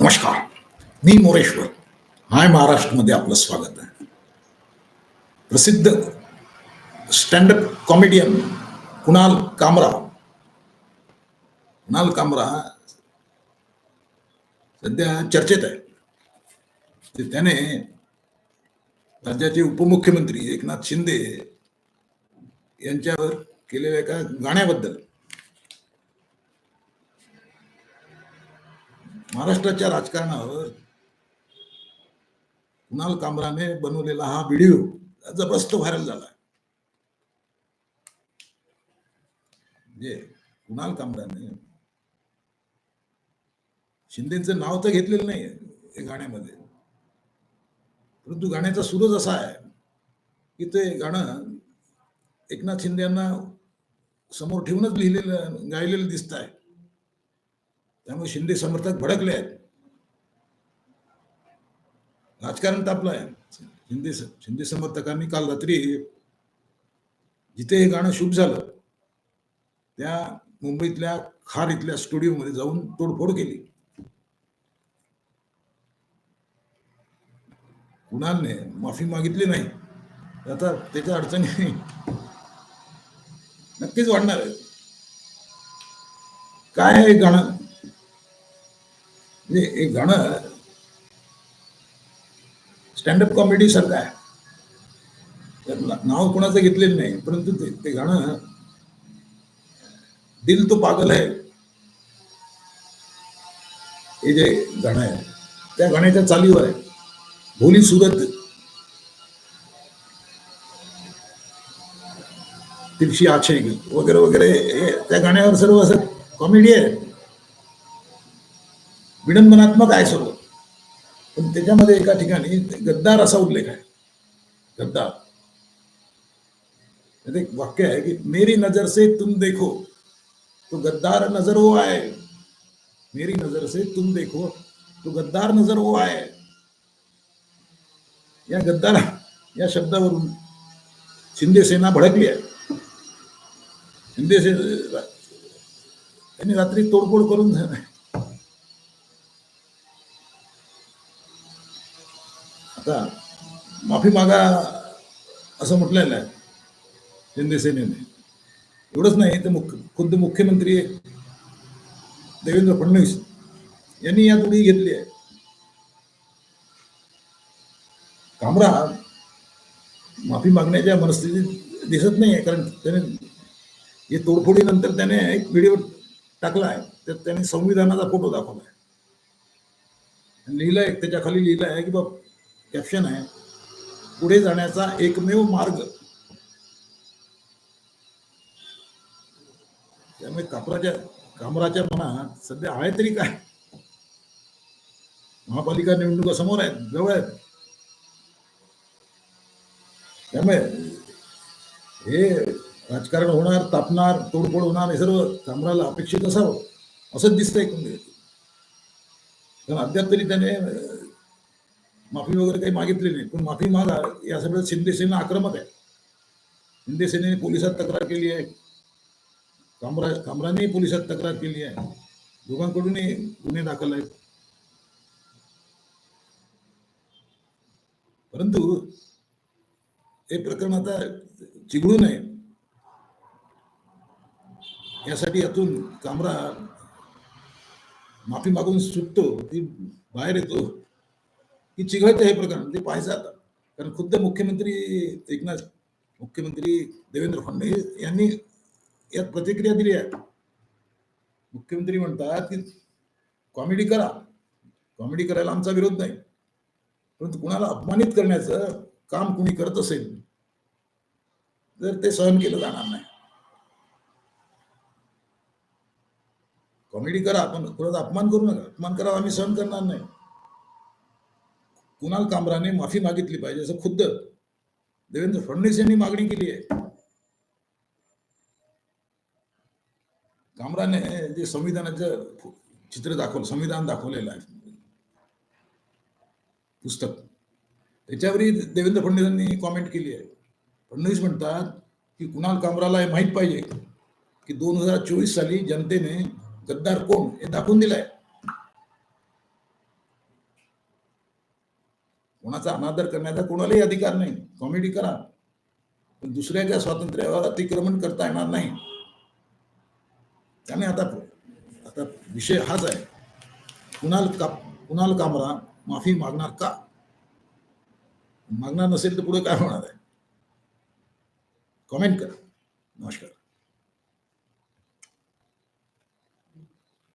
नमस्कार. मी मोरेश्वर. हाय महाराष्ट्रमध्ये आपलं स्वागत आहे. प्रसिद्ध स्टँडअप कॉमेडियन कुणाल कामरा. कुणाल कामरा सध्या चर्चेत आहे. ते त्याने राज्याचे उपमुख्यमंत्री एकनाथ शिंदे यांच्यावर केलेल्या एका गाण्याबद्दल महाराष्ट्राच्या राजकारणावर कुणाल कामराने बनवलेला हा व्हिडिओ जबरदस्त व्हायरल झाला. म्हणजे कुणाल कामराने शिंदेचं नाव तर घेतलेलं नाही गाण्यामध्ये. परंतु गाण्याचा सूरच असा आहे की ते गाणं एकनाथ शिंदे यांना समोर ठेवूनच लिहिलेलं गायलेलं दिसत आहे त्यामुळे शिंदे समर्थक भडकले आहेत. राजकारण तापलं आहे शिंदे शिंदे समर्थकांनी काल रात्री जिथे हे गाणं शूट झालं त्या मुंबईतल्या खार इथल्या स्टुडिओमध्ये जाऊन तोडफोड केली. कुणालने माफी मागितली नाही. आता त्याच्या अडचणी नक्कीच वाढणार आहे काय आहे हे गाणं? म्हणजे हे गाणं स्टँडअप कॉमेडी सारखं आहे. त्यात नाव कोणाचं घेतलेलं नाही परंतु ते ते गाणं दिल तो पागल आहे हे जे गाणं आहे त्या गाण्याच्या चालीवर आहे. भोली सुरत. तिरशी आक्षेक वगैरे वगैरे त्या गाण्यावर सर्व असं कॉमेडी आहे. विडंबनात्मक आहे सर्व. पण त्याच्यामध्ये एका ठिकाणी गद्दार असा उल्लेख आहे. गद्दार. म्हणजे एक वाक्य आहे की मेरी नजर से तुम देखो. तो गद्दार नजर वो आहे मेरी नजर से तुम देखो. तो गद्दार नजर वो आहे या गद्दार या शब्दावरून शिंदे सेना भडकली आहे. शिंदे से त्यांनी रात्री तोडफोड करून आता माफी मागा असं म्हटलेलं आहे. शिंदे सेनेने. एवढंच नाही तर मुख्य खुद्द मुख्यमंत्री देवेंद्र फडणवीस यांनी यात उडी घेतली आहे. कामरा माफी मागण्याच्या मनस्थितीत दिसत नाही आहे कारण त्याने हे तोडफोडीनंतर त्याने एक व्हिडिओ टाकला आहे. त्यात त्याने संविधानाचा फोटो दाखवला आहे. लिहिलं आहे त्याच्याखाली लिहिलं आहे की बाबा कॅप्शन आहे पुढे जाण्याचा एकमेव मार्ग. त्यामुळे कापराच्या कामराच्या मनात सध्या आहे तरी काय? महापालिका निवडणुका समोर आहेत जवळ आहेत. त्यामुळे हे राजकारण होणार तापणार तोडफोड होणार हे सर्व कामराला अपेक्षित असावं असंच दिसतंय एकंदरीत. कारण अद्याप तरी त्याने माफी वगैरे काही मागितली नाही. पण माफी मागा. या सगळं शिंदे सेना आक्रमक आहे. शिंदे सेनेने पोलिसात तक्रार केली आहे. कामरा कामराने पोलिसात तक्रार केली आहे. दोघांकडूनही गुन्हे दाखल आहेत. परंतु हे प्रकरण आता चिघळू नये. यासाठी यातून कामरा माफी मागून सुटतो. ती बाहेर येतो. की चिघळतं हे प्रकरण ते पाहायचं आता. कारण खुद्द मुख्यमंत्री एकनाथ मुख्यमंत्री देवेंद्र फडणवीस यांनी यात प्रतिक्रिया दिली आहे. मुख्यमंत्री म्हणतात की कॉमेडी करा. कॉमेडी करायला आमचा विरोध नाही. परंतु कुणाला अपमानित करण्याचं काम कुणी करत असेल तर ते सहन केलं जाणार नाही. कॉमेडी करा पण कुणाचा अपमान करू नका. अपमान करा आम्ही सहन करणार नाही. कुणाल कामराने माफी मागितली पाहिजे असं खुद्द देवेंद्र फडणवीस यांनी मागणी केली आहे. कामराने जे संविधानाचं चित्र दाखवलं संविधान दाखवलेलं आहे. पुस्तक. त्याच्यावरही देवेंद्र फडणवीसांनी कॉमेंट केली आहे. फडणवीस म्हणतात की कुणाल कामराला हे माहीत पाहिजे की दोन हजार चोवीस साली जनतेने गद्दार कोण हे दाखवून दिलंय. कोणाचा अनादर करण्याचा कोणालाही अधिकार नाही. कॉमेडी करा. पण दुसऱ्याच्या स्वातंत्र्यावर अतिक्रमण करता येणार नाही. त्याने आता आता विषय हाच आहे. कुणाल का कुणाल कामरा माफी मागणार का? मागणार नसेल तर पुढे काय होणार आहे? कॉमेंट करा. नमस्कार.